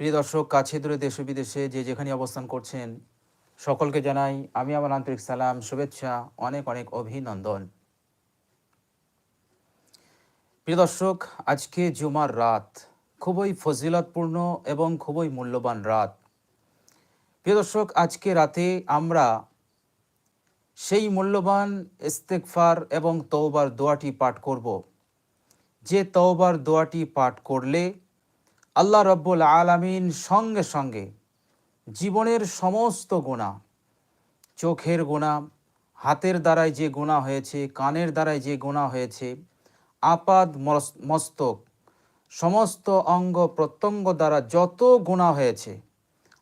প্রিয় দর্শক, কাছে দূরে দেশ বিদেশে যে যেখানে অবস্থান করছেন, সকলকে জানাই আমি আমার আন্তরিক সালাম, শুভেচ্ছা, অনেক অনেক অভিনন্দন। প্রিয় দর্শক, আজকে জুমার রাত, খুবই ফজিলতপূর্ণ এবং খুবই মূল্যবান রাত। প্রিয় দর্শক, আজকে রাতে আমরা সেই মূল্যবান ইস্তেকফার এবং তওবার দোয়াটি পাঠ করব। যে তওবার দোয়াটি পাঠ করলে আল্লাহ রব্বুল আলামিন সঙ্গে সঙ্গে জীবনের সমস্ত গোনা চোখের গোনা হাতের দ্বারায় যে গোনা হয়েছে, কানের দ্বারায় যে গোনা হয়েছে, আপাদ মস- মস্তক, সমস্ত অঙ্গ প্রত্যঙ্গ দ্বারা যত গোনা হয়েছে,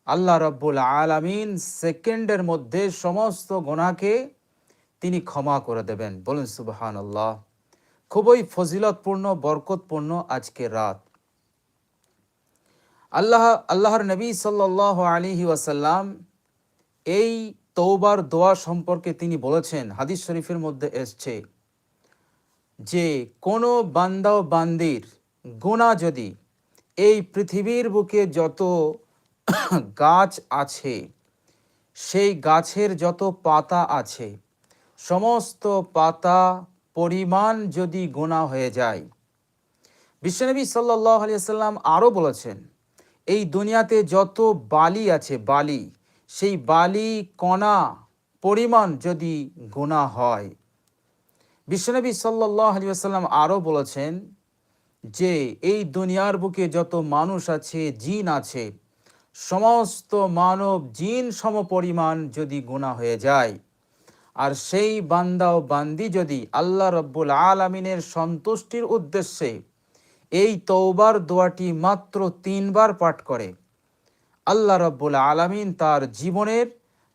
আল্লাহ রব্বুল আলামিন সেকেন্ডের মধ্যে সমস্ত গোনাকে তিনি ক্ষমা করে দেবেন। বলুন সুবহান আল্লাহ খুবই ফজিলতপূর্ণ, বরকতপূর্ণ আজকের রাত। আল্লাহ, আল্লাহর নবী সাল্লাহ আলিহি ওয়াসাল্লাম এই তৌবার দোয়া সম্পর্কে তিনি বলেছেন, হাদিস শরীফের মধ্যে এসছে যে, কোনো বান্দা ও বান্দির গুণা যদি এই পৃথিবীর বুকে যত গাছ আছে, সেই গাছের যত পাতা আছে, সমস্ত পাতা পরিমাণ যদি গোনা হয়ে যায়। বিশ্বনবী সাল্লাহ আলিয়াল্লাম আরও বলেছেন এই দুনিয়াতে যত বালি আছে, বালি, সেই বালি কণা পরিমাণ যদি গোনা হয়। বিশ্বনবী সাল্লাহ আলী আসাল্লাম আরও বলেছেন যে, এই দুনিয়ার বুকে যত মানুষ আছে, জিন আছে, সমস্ত মানব জিন সম পরিমাণ যদি গুণা হয়ে যায়, আর সেই বান্দা ও বান্দি যদি আল্লাহ রব্বুল আলমিনের সন্তুষ্টির উদ্দেশ্যে এই তৌবার দোয়াটি মাত্র তিনবার পাঠ করে। আল্লাহ রব্বুল আলামিন তার জীবনের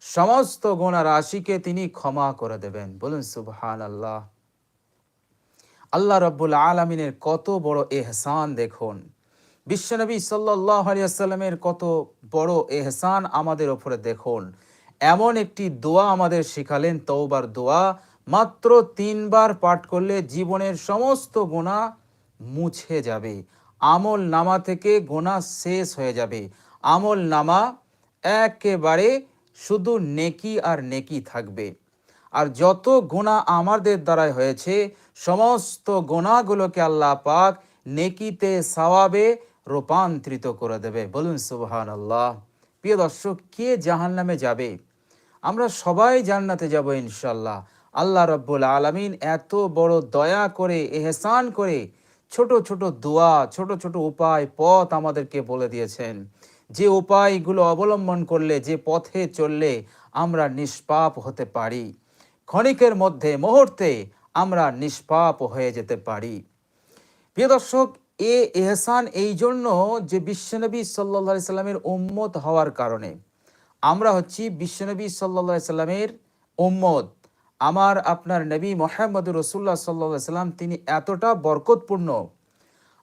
সমস্ত গোনা রাশিকে তিনি ক্ষমা করে দেবেন। বলুন সুবহান আল্লাহ আল্লাহ রব্বুল আলমিনের কত বড় এহসান দেখুন। বিশ্বনবী সাল্লাহ আলিয়াল্লামের কত বড় এহসান আমাদের ওপরে দেখুন। এমন একটি দোয়া আমাদের শিখালেন তৌবার দোয়া মাত্র তিনবার পাঠ করলে জীবনের সমস্ত গোনা মুছে যাবে। আমল নামা থেকে গোনা শেষ হয়ে যাবে। আমল নামা একেবারে শুধু নেকি আর নেকি থাকবে। আর যত গোনা আমাদের দ্বারাই হয়েছে, সমস্ত গোনাগুলোকে আল্লাহ পাক নেকিতে সওয়াবে রূপান্তরিত করে দেবে। বলুন সুবহান আল্লাহ প্রিয় দর্শক, কে জাহান নামে যাবে? আমরা সবাই জান্নাতে যাব ইনশাল্লাহ আল্লাহ রব্বুল আলমিন এত বড় দয়া করে, এহসান করে ছোট ছোট দোয়া, ছোট ছোট উপায়, পথ আমাদেরকে বলে দিয়েছেন। যে উপায়গুলো অবলম্বন করলে, যে পথে চললে আমরা নিষ্পাপ হতে পারি। ক্ষণিকের মধ্যে, মুহূর্তে আমরা নিষ্পাপ হয়ে যেতে পারি। প্রিয় দর্শক, এ এহসান এই জন্য যে বিশ্বনবী সাল্লা সাল্লামের উম্মত হওয়ার কারণে, আমরা হচ্ছি বিশ্বনবী সাল্লা সাল্লামের উম্মত। আমার আপনার নবী মোহাম্মদ রসুল্লাহ সাল্লা সাল্লাম তিনি এতটা বরকতপূর্ণ।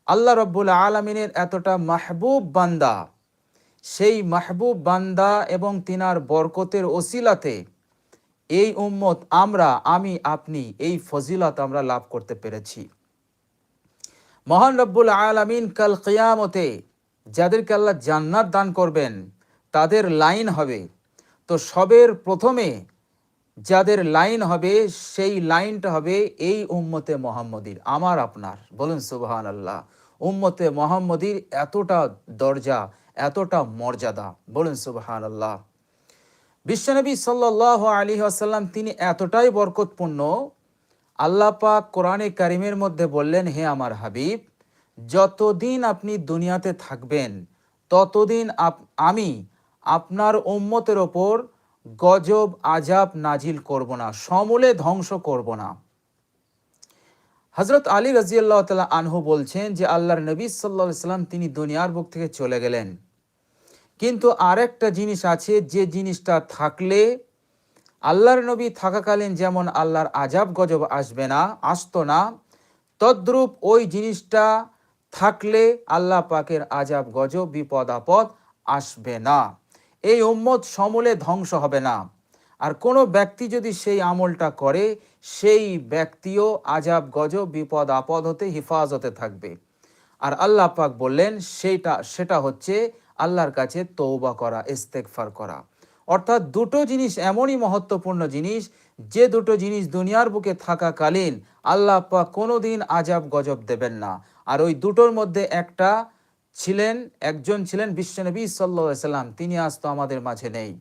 আল্লাহ রব্বুল আলমিনের এতটা মাহবুব বান্দা। সেই মাহবুব বান্দা এবং তিনার বরকতের ওসিলাতে এই উম্মত আমরা, আমি, আপনি এই ফজিলত আমরা লাভ করতে পেরেছি। মহান রব্বুল আলমিন কাল কিয়ামতে যাদেরকে আল্লাহ জান্নাত দান করবেন, তাদের লাইন হবে। তো সবের প্রথমে যাদের লাইন হবে, সেই লাইনটা হবে, এই উম্মতে মোহাম্মদীর, আমার আপনার। বলুন সুবহান আল্লাহ উম্মতে মোহাম্মদীর এতটা দরজা, এতটা মর্যাদা। বলুন সুবহান আল্লাহ বিশ্বনবী সাল্লাহ আলী আসাল্লাম তিনি এতটাই বরকতপূর্ণ। আল্লাহ পাক কোরআনে কারিমের মধ্যে বললেন, হে আমার হাবিব, যতদিন আপনি দুনিয়াতে থাকবেন, ততদিন আমি আপনার উম্মতের ওপর গজব, আজাব নাজিল করব না, সমূলে ধ্বংস করব না। হজরত আলী রাজিয়াল্লাহ তালা আনহু বলছেন যে, আল্লাহর নবী সাল্লা সাল্লাম তিনি দুনিয়ার বুক থেকে চলে গেলেন। কিন্তু আরেকটা জিনিস আছে, যে জিনিসটা থাকলে আল্লাহর নবী থাকাকালীন যেমন আল্লাহর আজাব, গজব আসবে না, আসতো না, তদ্রূপ ওই জিনিসটা থাকলে আল্লাহ পাকের আজাব, গজব, বিপদ, আপদ আসবে না। এই উম্মত সমূলে ধ্বংস হবে না। আর কোনো ব্যক্তি যদি সেই আমলটা করে, সেই ব্যক্তিও আজাব গজব, বিপদ, আপদ হতে হিফাজতে থাকবে। আর আল্লাহ পাক বললেন, সেইটা, সেটা হচ্ছে আল্লাহর কাছে তৌবা করা ইস্তেকফার করা। অর্থাৎ দুটো জিনিস এমনই মহত্বপূর্ণ জিনিস, যে দুটো জিনিস দুনিয়ার বুকে থাকাকালীন আল্লাহ পাক কোনোদিন আজাব গজব দেবেন না। আর ওই দুটোর মধ্যে একটা ছিলেন, একজন ছিলেন বিশ্বনবী সাল্লা সাল্লাম। তিনি আজ তো আমাদের মাঝে নেই।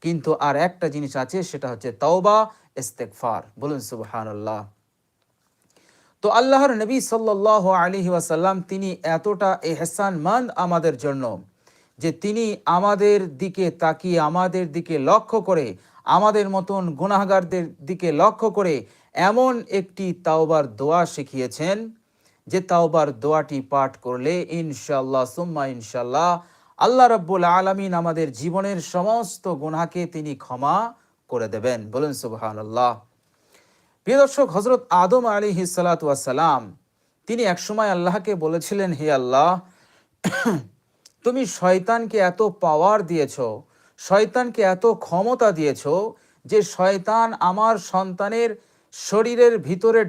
কিন্তু আর একটা জিনিস আছে, সেটা হচ্ছে তওবা ইস্তেকফার বলুন সুবহানাল্লাহ। তো আল্লাহর নবী সাল্লাহ আলী ওয়াসাল্লাম, তিনি এতটা এহসানমান আমাদের জন্য যে তিনি আমাদের দিকে তাকিয়ে, আমাদের দিকে লক্ষ্য করে, আমাদের মতন গুনাহগারদের দিকে লক্ষ্য করে এমন একটি তাওবার দোয়া শিখিয়েছেন। যে তাওবার দোয়াটি পাঠ করলে ইনশাল্লাহ সুম্মা ইনশাল্লাহ আল্লাহ রব্বুল আলমিন আমাদের জীবনের সমস্ত গুনাকে তিনি ক্ষমা করে দেবেন। বলুন সুবহান আল্লাহ প্রিয় দর্শক হজরত আদম আলী হিসালাতাম তিনি একসময় আল্লাহকে বলেছিলেন, হে আল্লাহ, তুমি শয়তানকে এত পাওয়ার দিয়েছ, শয়তানকে এত ক্ষমতা দিয়েছ যে শয়তান আমার সন্তানের শরীরের ভিতরে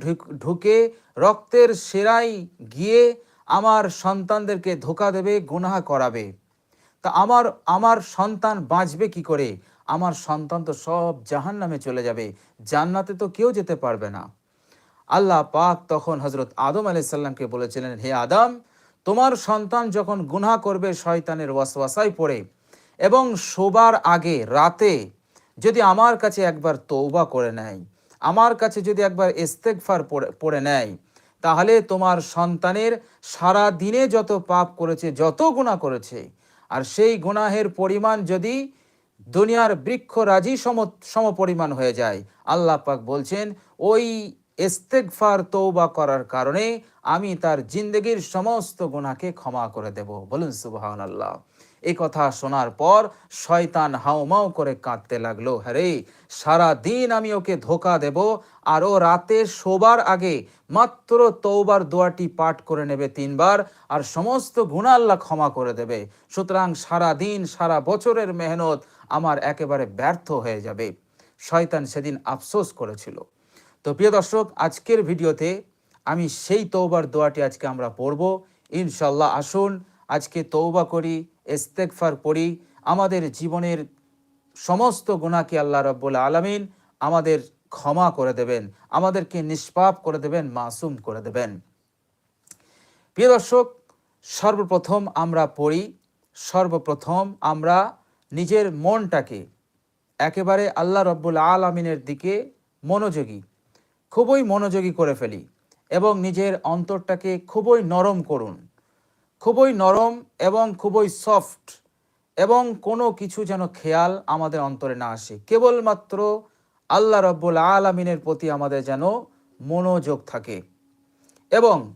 ঢুকে রক্তের সেরাই গিয়ে আমার সন্তানদেরকে ধোকা দেবে, গুনাহা করাবে। তা আমার আমার সন্তান বাঁচবে কি করে? আমার সন্তান তো সব জাহান নামে চলে যাবে, জান্নাতে তো কেউ যেতে পারবে না। আল্লাহ পাক তখন হজরত আদম আলাইসাল্লামকে বলেছিলেন, হে আদম, তোমার সন্তান যখন গুনা করবে, শয়তানের ওয়াসওয়াসাই পড়ে এবং শোবার আগে রাতে যদি আমার কাছে একবার তৌবা করে নেয় আমার কাছে যদি একবার ইস্তেকফার পড়ে নেয়, তাহলে তোমার সন্তানের সারা দিনে যত পাপ করেছে, যত গুণা করেছে, আর সেই গুনাহের পরিমাণ যদি দুনিয়ার বৃক্ষ রাজি সম সম পরিমাণ হয়ে যায়, আল্লাহ পাক বলছেন, ওই ইস্তেকফার তৌবা করার কারণে আমি তার জিন্দগির সমস্ত গুণাকে ক্ষমা করে দেব। বলুন সুবাহান আল্লাহ এই কথা শোনার পর শয়তান হাউমাউ করে কাঁদতে লাগল। হ্যারে সারা দিন আমি ওকে ধোকা দেব আর ও রাতে শোবার আগে মাত্র তৌবার দোয়াটি পাঠ করে নেবে তিনবার আর সমস্ত গুণা আল্লাহ ক্ষমা করে দেবে। সুতরাং সারা দিন সারা বছরের মেহনত আমার একেবারে ব্যর্থ হয়ে যাবে। শয়তান সেদিন আফসোস করেছিল। তো প্রিয় দর্শক, আজকের ভিডিওতে আমি সেই তৌবার দোয়াটি আজকে আমরা পড়ব। ইনশাল্লাহ আসুন, আজকে তৌবা করি ইস্তেকফার পড়ি, আমাদের জীবনের সমস্ত গুণাকে আল্লাহ রব্বুল আলমিন আমাদের ক্ষমা করে দেবেন, আমাদেরকে নিষ্পাপ করে দেবেন, মাসুম করে দেবেন। প্রিয় দর্শক, সর্বপ্রথম আমরা পড়ি, সর্বপ্রথম আমরা নিজের মনটাকে একেবারে আল্লাহ রব্বুল আলমিনের দিকে মনোযোগী, খুবই মনোযোগী করে ফেলি এবং নিজের অন্তরটাকে খুবই নরম করুন। খুবই নরম এবং খুবই সফট এবং কোনো কিছু যেন খেয়াল আমাদের অন্তরে না আসে। কেবলমাত্র আল্লাহ রব্বুল আলমিনের প্রতি আমাদের যেন মনোযোগ থাকে। এবং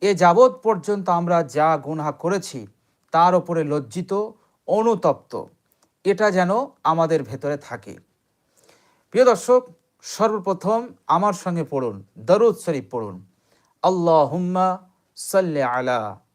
এ যাবৎ পর্যন্ত আমরা যা গুনহা করেছি, তার ওপরে লজ্জিত, অনুতপ্ত, এটা যেন আমাদের ভেতরে থাকে। প্রিয় দর্শক, সর্বপ্রথম আমার সঙ্গে পড়ুন, দরুদ শরীফ পড়ুন। আল্লাহ হুম্মা সাল্লে আলা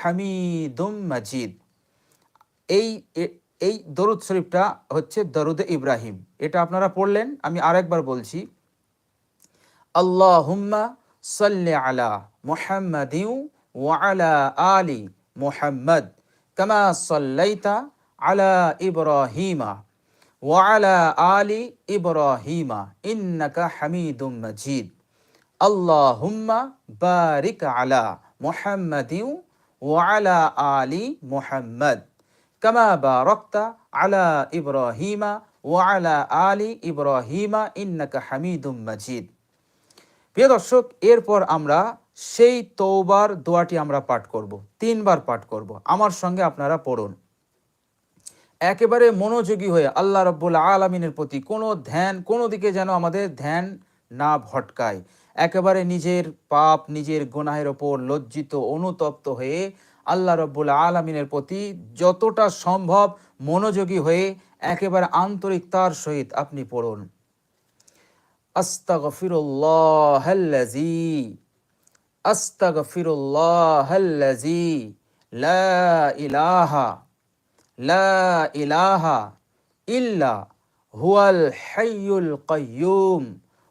হামিদুম মাজিদ। এই এই দরুদ শরীফটা হচ্ছে দরুদ ইব্রাহিম। এটা আপনারা পড়লেন, আমি আরেকবার বলছি। আল্লাহ হুম্মা সাল্লি আলা মুহাম্মাদিউ ওয়ালা আলী মুহাম্মদ, কামা সাল্লাইতা আলা ইব্রাহিমা ওয়ালা আলী ইব্রাহিমা, ইন্নাকা হামিদুম মাজিদ। আল্লাহুম্মা বারিক আলা মুহাম্মাদিউ ওয়ালা আলী মুহাম্মদ। কামা বারাকতা আলা ইব্রাহিমা ওয়া আলা আলি ইব্রাহিমা ইন্নাকা হামিদুম মাজিদ। প্রিয় দর্শক, এরপর আমরা সেই তৌবার দোয়াটি আমরা পাঠ করব, তিনবার পাঠ করব। আমার সঙ্গে আপনারা পড়ুন। একেবারে মনোযোগী হয়ে আল্লাহ রব্বুল আলমিনের প্রতি কোনো ধ্যান, কোনো দিকে যেন আমাদের ধ্যান না ভটকায়। একেবারে নিজের পাপ, নিজের গুনাহের ওপর লজ্জিত, অনুতপ্ত হয়ে আল্লাহ রব্বুল আলমিনের প্রতি যতটা সম্ভব মনোযোগী হয়ে একেবারে আন্তরিকতার সহিত আপনি পড়ুন। আস্তাগফিরুল্লাহাল্লাযী লা ইলাহা ইলাহা ইল্লা হুয়াল হাইয়ুল কাইয়ুম।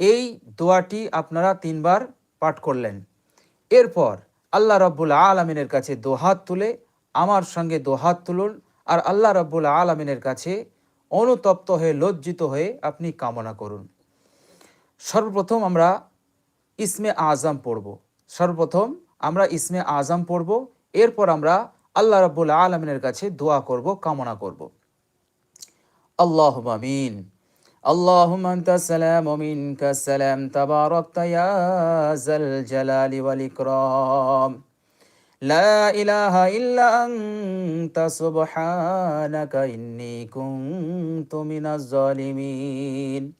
এই দোয়াটি আপনারা তিনবার পাঠ করলেন। এরপর আল্লাহ রব্বুল আলমিনের কাছে দোহাত তুলে, আমার সঙ্গে দোহাত তুলুন আর আল্লাহ রব্বুল আলমিনের কাছে অনুতপ্ত হয়ে, লজ্জিত হয়ে আপনি কামনা করুন। সর্বপ্রথম আমরা ইসমে আজম পড়ব। সর্বপ্রথম আমরা ইসমে আজম পড়ব, এরপর আমরা আল্লাহ রব্বুল আলমিনের কাছে দোয়া করব, কামনা করব। আল্লাহ আমিন। اللهم أنت السلام ومنك السلام تباركت يا ذا الجلال والإكرام لا إله إلا أنت سبحانك إني كنت من الظالمين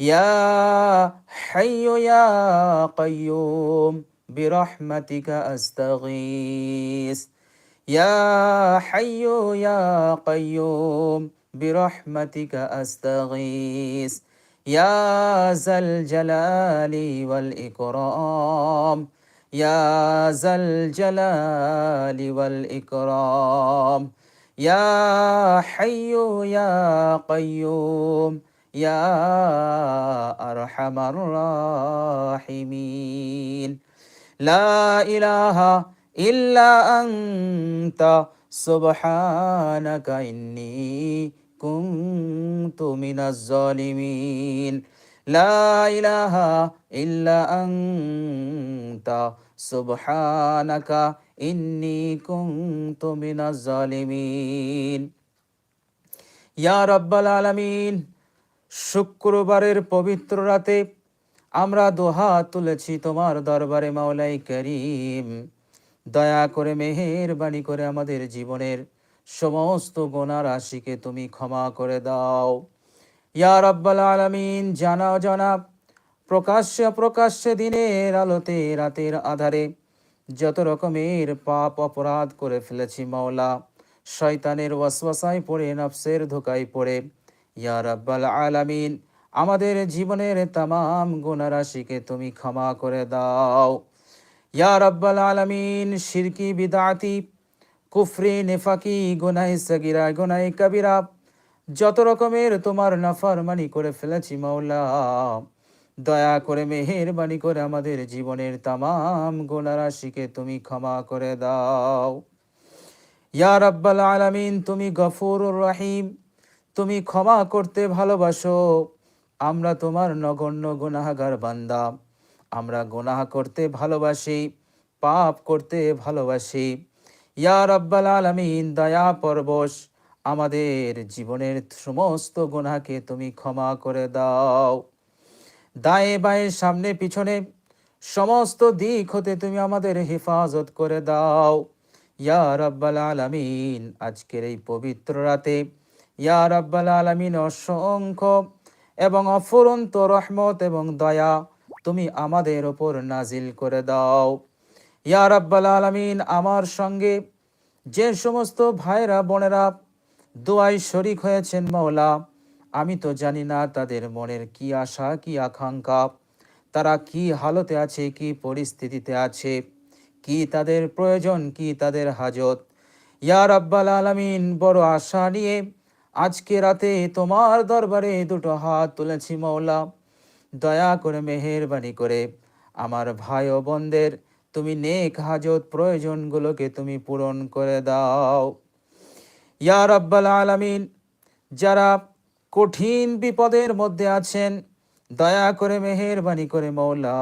يا حي يا قيوم برحمتك أستغيث يا حي يا قيوم برحمتك أستغيث. يا ذا الجلال والإكرام. يا ذا الجلال والإكرام. يا حي يا قيوم. يا أرحم الراحمين. لا إله إلا أنت. سبحانك إني كنت من الظالمين لا إله إلا أنت سبحانك إني كنت من الظالمين ইয়া রব্বাল আলামিন শুক্রবারের পবিত্র রাতে আমরা দোহা তুলেছি তোমার দরবারে মাওলাই করিম দয়া করে মেহেরবানি করে আমাদের জীবনের সমস্ত গোনা রাশিকে তুমি ক্ষমা করে দাও। ইয়া রব্বাল আলামিন, জানা জানা প্রকাশ্যে প্রকাশ্যে দিনের আলোতে, রাতের আধারে যত রকমের পাপ অপরাধ করে ফেলেছি মাওলা, শয়তানের ওয়াসওয়াসায় পড়ে, নফসের ধোকায় পড়ে। ইয়া রাব্বাল আলামিন, আমাদের জীবনের তামাম গুণারাশিকে তুমি ক্ষমা করে দাও। ইয়া রাব্বাল আলামিন শিরকি বিদাতি কুফরি, নেফাকি গুনাই সগিরা গুনাই কবিরা, যত রকমের তোমার নাফরমানি করে ফেলেছি মাওলা। দয়া করে, মেহেরবানি করে আমাদের জীবনের তামাম গুণারাশিকে তুমি ক্ষমা করে দাও। ইয়া রাব্বাল আলামিন, তুমি গফুরুর রহিম, তুমি ক্ষমা করতে ভালোবাসো। আমরা তোমার নগণ্য গুনাহগার বান্দা। আমরা গুনাহ করতে ভালোবাসি, পাপ করতে ভালোবাসি। ইয়া রাব্বাল আলামিন, দয়া পরবশ। আমাদের জীবনের সমস্ত গুনাহকে তুমি ক্ষমা করে দাও। দায়ে বায়ে সামনে পিছনে সমস্ত দিক হতে তুমি আমাদের হেফাজত করে দাও। ইয়া রাব্বাল আলামিন, আজকের এই পবিত্র রাতে ইয়া রাব্বাল আলামিন, অসংখ্য এবং অফুরন্ত রহমত এবং দয়া তুমি আমাদের ওপর নাজিল করে দাও। ইয়া রাব্বাল আলামিন, আমার সঙ্গে যে সমস্ত ভাইরা বোনেরা দোয়াই শরিক হয়েছেন মাওলা, আমি তো জানি না তাদের মনের কি আশা, কি আকাঙ্ক্ষা, তারা কি হালতে আছে, কি পরিস্থিতিতে আছে, কি তাদের প্রয়োজন, কি তাদের হাজত। ইয়া রাব্বাল আলামিন, বড় আশা নিয়ে আজকে রাতে তোমার দরবারে দুটো হাত তুলেছি মৌলা দয়া করে মেহেরবানি করে আমার ভাই ও বোনদের তুমি নেক হাজত প্রয়োজনগুলোকে তুমি পূরণ করে দাও। ইয়া রাব্বাল আলামিন, যারা কঠিন বিপদের মধ্যে আছেন, দয়া করে, মেহেরবানি করে মৌলা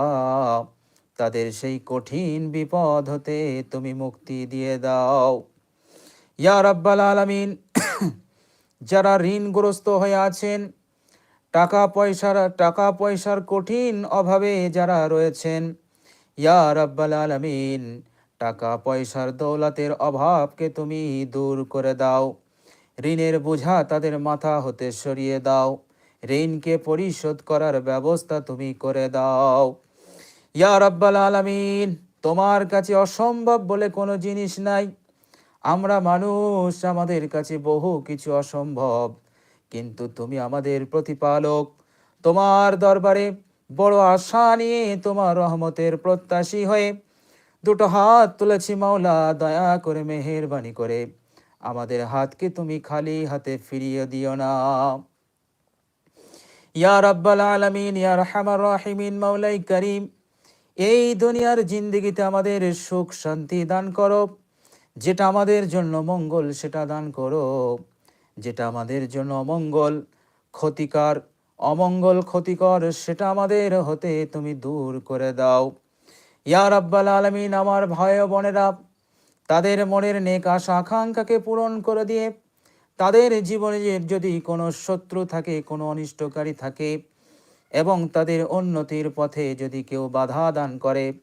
তাদের সেই কঠিন বিপদ হতে তুমি মুক্তি দিয়ে দাও। ইয়া রাব্বাল আলামিন, যারা ঋণগ্রস্ত হয়ে আছেন, টাকা পয়সার টাকা পয়সার কঠিন অভাবে যারা রয়েছেন ইয়া রাব্বাল আলামিন, টাকা পয়সার দৌলতের অভাবকে তুমি দূর করে দাও। ঋণের বোঝা তাদের মাথা হতে সরিয়ে দাও। ঋণকে পরিশোধ করার ব্যবস্থা তুমি করে দাও। ইয়া রাব্বাল আলামিন, তোমার কাছে অসম্ভব বলে কোনো জিনিস নাই। আমরা মানুষ, আমাদের কাছে বহু কিছু অসম্ভব। কিন্তু তুমি আমাদের প্রতিপালক। তোমার দরবারে বড় আশা নিয়ে তোমার রহমতের প্রত্যাশী হয়ে দুটো হাত তুলেছি মাওলা, দয়া করে মেহেরবানি করে। আমাদের হাতকে তুমি খালি হাতে ফিরিয়ে দিও না। ইয়া রাব্বাল আলামিন, ইয়া রহমান রাহিমিন, মাওলাই করিম, এই দুনিয়ার জিন্দগিতে আমাদের সুখ শান্তি দান করো। যেটা আমাদের জন্য মঙ্গল, সেটা দান করো। যেটা আমাদের জন্য অমঙ্গল ক্ষতিকার অমঙ্গল ক্ষতিকর, সেটা আমাদের হতে তুমি দূর করে দাও। ইয়া রাব্বাল আলামিন, আমার ও বোনেরা, তাদের মনের নেক আশা, আকাঙ্ক্ষাকে পূরণ করে দিয়ে, তাদের জীবনে যদি কোনো শত্রু থাকে, কোনো অনিষ্টকারী থাকে, এবং তাদের উন্নতির পথে যদি কেউ বাধা দান করে,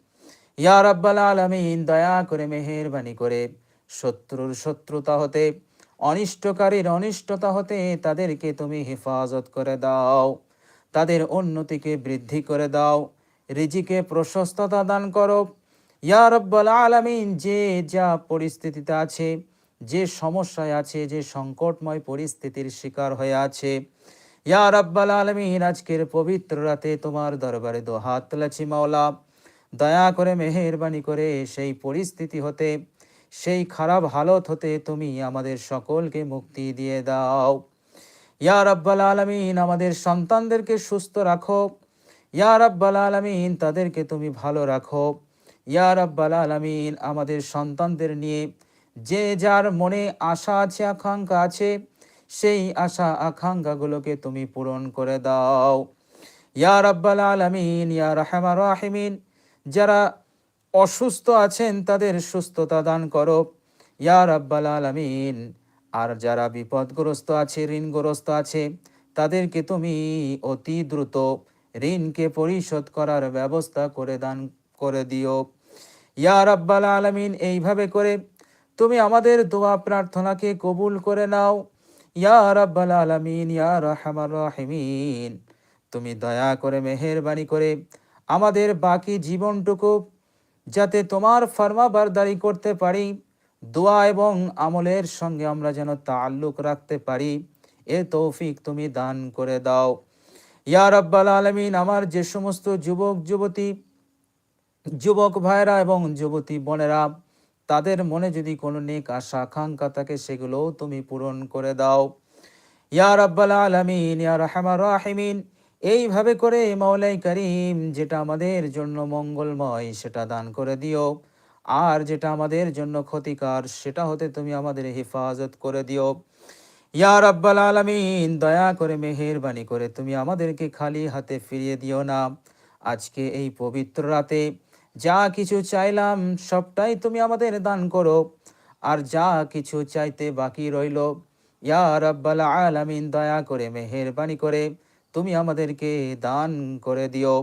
ইয়া রাব্বাল আলামিন, দয়া করে মেহেরবানি করে, শত্রুর শত্রুতা হতে অনিষ্টকারীর অনিষ্টতা হতে তাদেরকে তুমি হেফাজত করে দাও। তাদের উন্নতিকে বৃদ্ধি করে দাও। রিজিকে প্রশস্ততা দান করো। ইয়া রব্বাল আলামিন, যে যা পরিস্থিতিতে আছে, যে সমস্যায় আছে, যে সংকটময় পরিস্থিতির শিকার হয়ে আছে। ইয়া রব্বাল আলামিন, আজকের পবিত্র রাতে তোমার দরবারে দো হাত তুলেছি মাওলা। দয়া করে মেহেরবানি করে সেই পরিস্থিতি হতে সেই খারাপ হালত হতে তুমি আমাদের সকলকে মুক্তি দিয়ে দাও। ইয়া রাব্বাল আলামিন, আমাদের সন্তানদেরকে সুস্থ রাখো। ইয়া রাব্বাল আলামিন, তাদেরকে তুমি ভালো রাখো। ইয়া রাব্বাল আলামিন, আমাদের সন্তানদের নিয়ে যে যার মনে আশা আছে, আকাঙ্ক্ষা আছে, সেই আশা, আকাঙ্ক্ষাগুলোকে তুমি পূরণ করে দাও। ইয়া রাব্বাল আলামিন, ইয়া রাহমান রাহিমিন, যারা অসুস্থ আছেন, তাদের সুস্থতা দান করো। ইয়া রাব্বাল আলামিন, আর যারা বিপদগ্রস্ত আছে, ঋণগ্রস্ত আছে, তাদেরকে তুমি অতি দ্রুত ঋণকে পরিশোধ করার ব্যবস্থা করে দান, করে দিও। ইয়া রাব্বাল আলামিন, এইভাবে করে তুমি আমাদের দোয়া প্রার্থনাকে কবুল করে নাও। ইয়া রাব্বাল আলামিন, ইয়া রাহমান রাহিমিন, তুমি দয়া করে মেহেরবানি করে আমাদের বাকি জীবনটুকু যাতে তোমার ফার্মা বারদারি করতে পারি। দোয়া এবং আমলের সঙ্গে আমরা যেন তাল্লুক রাখতে পারি। এ তৌফিক তুমি দান করে দাও। ইয়া রাব্বাল আলামিন, আমার যে সমস্ত যুবক, যুবতী, যুবক ভাইরা এবং যুবতী বোনেরা, তাদের মনে যদি কোনো নেক আশা, আকাঙ্ক্ষা থাকে, সেগুলোও তুমি পূরণ করে দাও। ইয়া রাব্বাল আলামিন, ইয়া রাহমান রাহিমিন এইভাবে করে মাওলাই করিম, যেটা আমাদের জন্য মঙ্গলময় সেটা দান করে দিও। আর যেটা আমাদের জন্য ক্ষতিকার সেটা হতে তুমি আমাদের হেফাজত করে দিও। ইয়া রাব্বাল আলামিন, দয়া করে মেহেরবানি করে তুমি আমাদেরকে খালি হাতে ফিরিয়ে দিও না। আজকে এই পবিত্র রাতে যা কিছু চাইলাম সবটাই তুমি আমাদের দান করো। আর যা কিছু চাইতে বাকি রইল, ইয়া রাব্বাল আলামিন, দয়া করে মেহেরবানি করে তুমি আমাদেরকে দান করে দিও।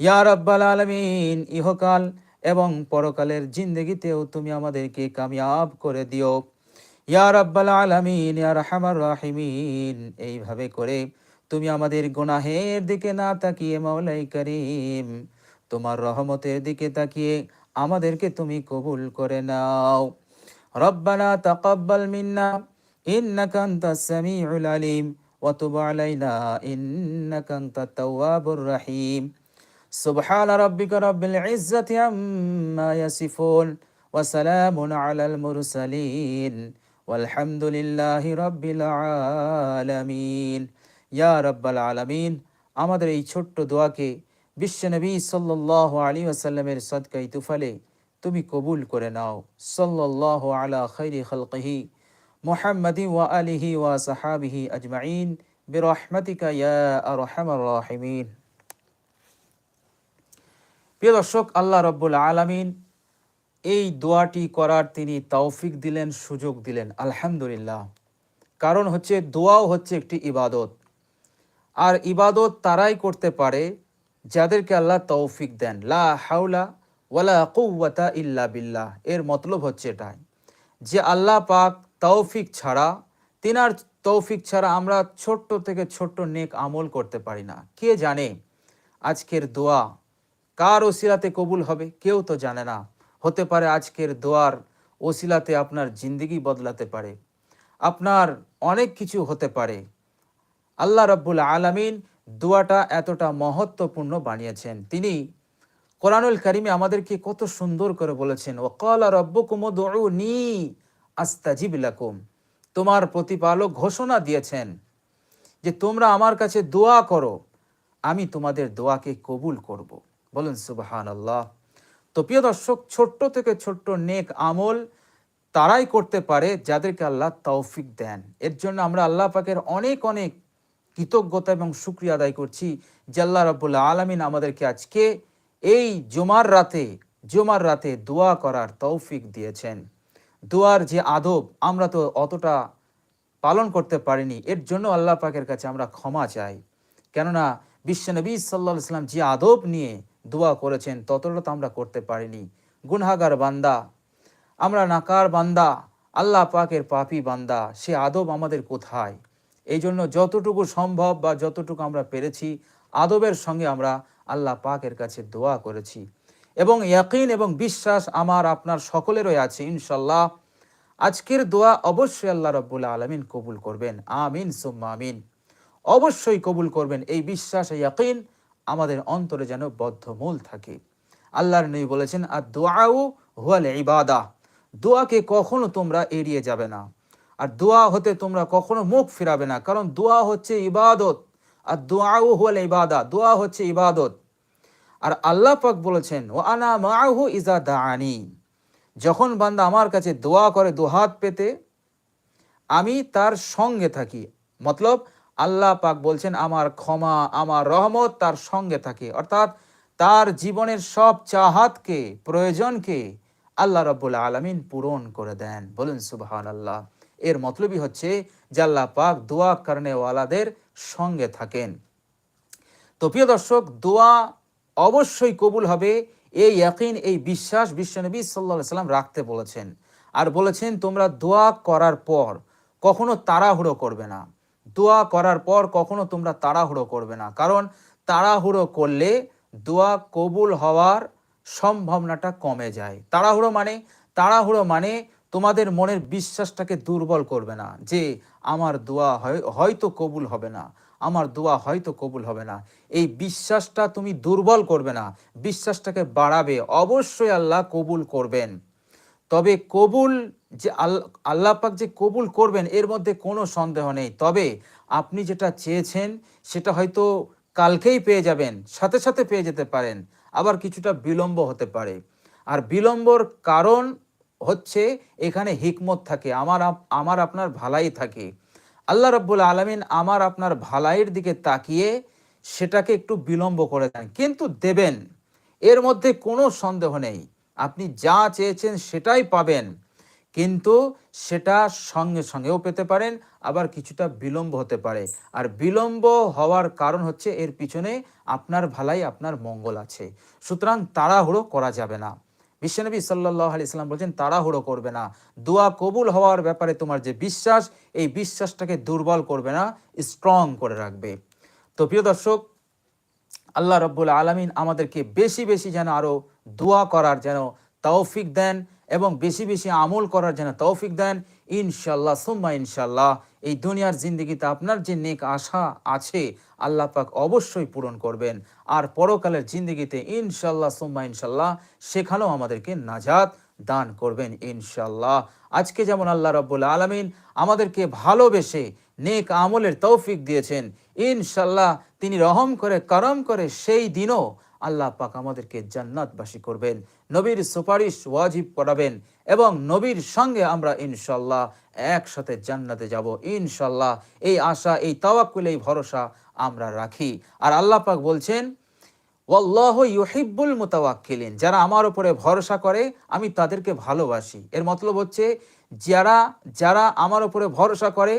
ইয়া রাব্বাল আলমিন, ইহকাল এবং পরকালের জিন্দগিতেও তুমি আমাদেরকে কামিয়াব করে দিও। ইয়া রাব্বাল আলামিন, ইয়া রাহমার রাহিমিন, এইভাবে করে তুমি আমাদের গুনাহের দিকে না তাকিয়ে মাওলাই করিম, তোমার রহমতের দিকে তাকিয়ে আমাদেরকে তুমি কবুল করে নাও। রব্বানা তাকাব্বাল মিন্না, ইন্নাকা সামিউল আলিম وتب علينا إنك أنت التواب الرحيم سبحان ربك رب العزة عما يصفون وسلام على المرسلين والحمد لله رب العالمين ইয়া রব্বাল আলামিন আমাদের এই ছোট্ট দোয়াকে বিশ্বনবী সাল্লাহ আলী আসাল্লামের সদকাই তুফালে তুমি কবুল করে নাও সাল্লাহ আলা খৈরি খলকহি মোহাম্মদি ওয়া আলিহি ওয়া সাহাবিহি আজমাইন, বিরহমাতিকা ইয়া আরহামার রাহিমিন। প্রিয় দর্শক, আল্লাহ রব্বুল আলামিন এই দোয়াটি করার তিনি তৌফিক দিলেন, সুযোগ দিলেন, আলহামদুলিল্লাহ। কারণ হচ্ছে, দোয়াও হচ্ছে একটি ইবাদত। আর ইবাদত তারাই করতে পারে যাদেরকে আল্লাহ তৌফিক দেন। লা হাউলা ওয়ালা কৌওয়াতা ইল্লা বিল্লাহ। এর মতলব হচ্ছে এটাই যে আল্লাহ পাক তৌফিক ছাড়া, তিনার তৌফিক ছাড়া আমরা ছোট্ট থেকে ছোট্ট নেক আমল করতে পারি না। কে জানে আজকের দোয়া কার ওসিলাতে কবুল হবে? কেউ তো জানে না। হতে পারে আজকের দোয়ার ওসিলাতে আপনার জিন্দিগি বদলাতে পারে। আপনার অনেক কিছু হতে পারে। আল্লাহ রব্বুল আলামিন দোয়াটা এতটা মহত্বপূর্ণ বানিয়েছেন। তিনি কোরআনুল কারিমে আমাদেরকে কত সুন্দর করে বলেছেন ও কলা রব্বকুম নি আস্তাজিব লাকুম। তোমার প্রতিপালক ঘোষণা দিয়েছেন যে তোমরা আমার কাছে দোয়া করো, আমি তোমাদের দোয়াকে কবুল করব। বলুন সুবাহান আল্লাহ তো প্রিয় দর্শক, ছোট্ট থেকে ছোট্ট নেক আমল তারাই করতে পারে, যাদেরকে আল্লাহ তৌফিক দেন। এর জন্য আমরা আল্লাহ পাকের অনেক অনেক কৃতজ্ঞতা এবং সুক্রিয়া আদায় করছি যে আল্লাহ রব্বুল্লাহ আলমিন আমাদেরকে আজকে এই জুমার রাতে জুমার রাতে দোয়া করার তৌফিক দিয়েছেন। দোয়ার যে আদব আমরা তো অতটা পালন করতে পারিনি, এর জন্য আল্লাহ পাকের কাছে আমরা ক্ষমা চাই। কেননা বিশ্বনবী সাল্লা সাল্লাম যে আদব নিয়ে দোয়া করেছেন, ততটা তো আমরা করতে পারিনি। গুনহাগার বান্দা, আমরা নাকার বান্দা, আল্লাহ পাকের পাপি বান্দা, সে আদব আমাদের কোথায়? এই জন্য যতটুকু সম্ভব বা যতটুকু আমরা পেরেছি, আদবের সঙ্গে আমরা আল্লাহ পাকের কাছে দোয়া করেছি। এবং ইয়াকিন এবং বিশ্বাস আমার, আপনার সকলেরই আছে, ইনশাল্লাহ। আজকের দোয়া অবশ্যই আল্লাহ রব্বুল্লা আলমিন কবুল করবেন। আমিন, সুম্মা আমিন। অবশ্যই কবুল করবেন। এই বিশ্বাস ইয়াকিন আমাদের অন্তরে যেন বদ্ধমূল থাকে। আল্লাহর নবী বলেছেন আর দোয়াও হুয়াল ইবাদা। দোয়াকে কখনো তোমরা এড়িয়ে যাবে না। আর দোয়া হতে তোমরা কখনো মুখ ফিরাবে না। কারণ দোয়া হচ্ছে ইবাদত। আর দোয়াও হুয়াল ইবাদা। দোয়া হচ্ছে ইবাদত। আর আল্লাহ পাক বলেছেন ও আনা মাহু ইজা দানি যখন বান্দা আমার কাছে দোয়া করে দোহাত পেতে, আমি তার সঙ্গে থাকি। মতলব, আল্লাহ পাক বলছেন, আমার ক্ষমা, আমার রহমত তার সঙ্গে থাকে। অর্থাৎ, তার জীবনের সব চাহাতকে, প্রয়োজনকে আল্লাহ রব্বুল আলমিন পূরণ করে দেন। বলুন সুবাহান আল্লাহ এর মতলবই হচ্ছে যে আল্লাহ পাক দোয়া ওয়ালাদের সঙ্গে থাকেন। তো প্রিয় দর্শক, দোয়া অবশ্যই কবুল হবে। এই ইয়াকিন, এই বিশ্বাস বিশ্বনবী সাল্লা সাল্লাম রাখতে বলেছেন। আর বলেছেন, তোমরা দোয়া করার পর কখনো তাড়াহুড়ো করবে না। দোয়া করার পর কখনো তোমরা তাড়াহুড়ো করবে না। কারণ তাড়াহুড়ো করলে দোয়া কবুল হওয়ার সম্ভাবনাটা কমে যায়। তাড়াহুড়ো মানে তাড়াহুড়ো মানে তোমাদের মনের বিশ্বাসটাকে দুর্বল করবে না যে আমার দোয়া হয়তো কবুল হবে না। আমার দোয়া হয়তো কবুল হবে না। এই বিশ্বাসটা তুমি দুর্বল করবে না। বিশ্বাসটাকে বাড়াবে। অবশ্যই আল্লাহ কবুল করবেন। তবে কবুল যে আল্লাহ পাক যে কবুল করবেন, এর মধ্যে কোনো সন্দেহ নেই। তবে আপনি যেটা চেয়েছেন, সেটা হয়তো কালকেই পেয়ে যাবেন, সাথে সাথে পেয়ে যেতে পারেন। আবার কিছুটা বিলম্ব হতে পারে। আর বিলম্বর কারণ হচ্ছে, এখানে হিকমত থাকে। আমার আমার আপনার ভালাই থাকে। আল্লাহ রব্বুল আলমিন আমার আপনার ভালাইয়ের দিকে তাকিয়ে সেটাকে একটু বিলম্ব করে দেন। কিন্তু দেবেন, এর মধ্যে কোনো সন্দেহ নেই। আপনি যা চেয়েছেন সেটাই পাবেন, কিন্তু সেটা সঙ্গে সঙ্গেও পেতে পারেন, আবার কিছুটা বিলম্ব হতে পারে। আর বিলম্ব হওয়ার কারণ হচ্ছে এর পিছনে আপনার ভালাই, আপনার মঙ্গল আছে। সুতরাং তাড়াহুড়ো করা যাবে না। বিশ্বনবী সাল্লাহ আলি ইসলাম বলছেন, তাড়াহুড়ো করবে না। দোয়া কবুল হওয়ার ব্যাপারে তোমার যে বিশ্বাস, এই বিশ্বাসটাকে দুর্বল করবে না স্ট্রং করে রাখবে। তো প্রিয় দর্শক, আল্লাহ রব্বুল আলমিন আমাদেরকে বেশি বেশি যেন আরও দোয়া করার যেন তৌফিক দেন এবং বেশি বেশি আমল করার যেন তৌফিক দেন। ইনশাল্লাহ সুম্মা ইনশাল্লাহ এই দুনিয়ার জিন্দগিতে আপনার যে নেক আশা আছে, আল্লাহ পাক অবশ্যই পূরণ করবেন। আর পরকালের জিন্দগিতে ইনশাল্লাহ, সুম্মা ইনশাল্লাহ, সেখানেও আমাদেরকে নাজাত দান করবেন ইনশাল্লাহ। আজকে যেমন আল্লাহ রব্বুল আলমিন আমাদেরকে ভালোবেসে নেক আমলের তৌফিক দিয়েছেন, ইনশাল্লাহ তিনি রহম করে, করম করে সেই দিনও আল্লাহ পাক আমাদেরকে জান্নাতবাসী করবেন, নবীর সুপারিশ ওয়াজিব করাবেন এবং নবীর সঙ্গে আমরা ইনশাল্লাহ একসাথে জান্নাতে যাব। ইনশাল্লাহ এই আশা, এই তাওয়াক্কুল, এই ভরসা আমরা রাখি। আর আল্লাহ পাক বলছেন, ওয়াল্লাহ ইউহিব্বুল মুতাওয়াক্কিলিন যারা আমার উপরে ভরসা করে, আমি তাদেরকে ভালোবাসি। এর মতলব হচ্ছে, যারা যারা আমার উপরে ভরসা করে,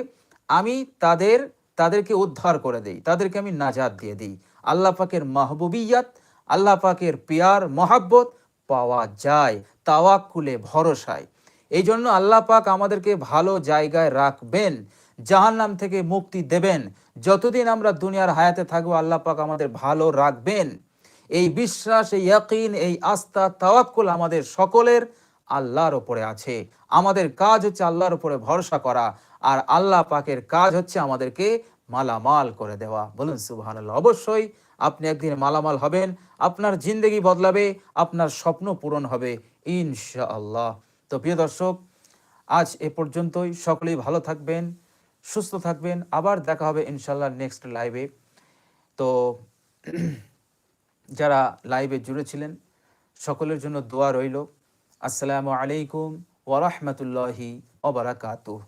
আমি তাদের, তাদেরকে উদ্ধার করে দেই, তাদেরকে আমি নাজাদ দিয়ে দিই। আল্লাহ পাকের মাহবুবিয়াত আল্লাহ পাকের পিয়ার, মহাব্বত পাওয়া যায়, তাওয়াক্কুলে ভরসায়। এই জন্য আল্লাহ পাক আমাদেরকে ভালো জায়গায় রাখবেন, জাহান্নাম থেকে মুক্তি দেবেন। যতদিন আমরা দুনিয়ার হায়াতে থাকব, আল্লাহ পাক আমাদের ভালো রাখবেন। এই বিশ্বাস, এই ইয়াকিন, এই আস্থা, তাওয়াক্কুল আমাদের সকলের আল্লাহর ওপরে আছে। আমাদের কাজ হচ্ছে আল্লাহর ওপরে ভরসা করা, আর আল্লাহ পাকের কাজ হচ্ছে আমাদেরকে মালামাল করে দেওয়া। বলুন সুবহানাল্লাহ। অবশ্যই আপনি একদিন মালামাল হবেন, আপনার জিন্দগি বদলাবে, আপনার স্বপ্ন পূরণ হবে, ইনশাআল্লাহ। তো প্রিয় দর্শক, আজ এ পর্যন্তই। সকলেই ভালো থাকবেন, সুস্থ থাকবেন। আবার দেখা হবে ইনশাল্লাহ নেক্সট লাইভে তো যারা লাইভে জুড়েছিলেন সকলের জন্য দোয়া রইল। আসসালামু আলাইকুম ওরহমতুল্লাহি ওবরাকাতুহ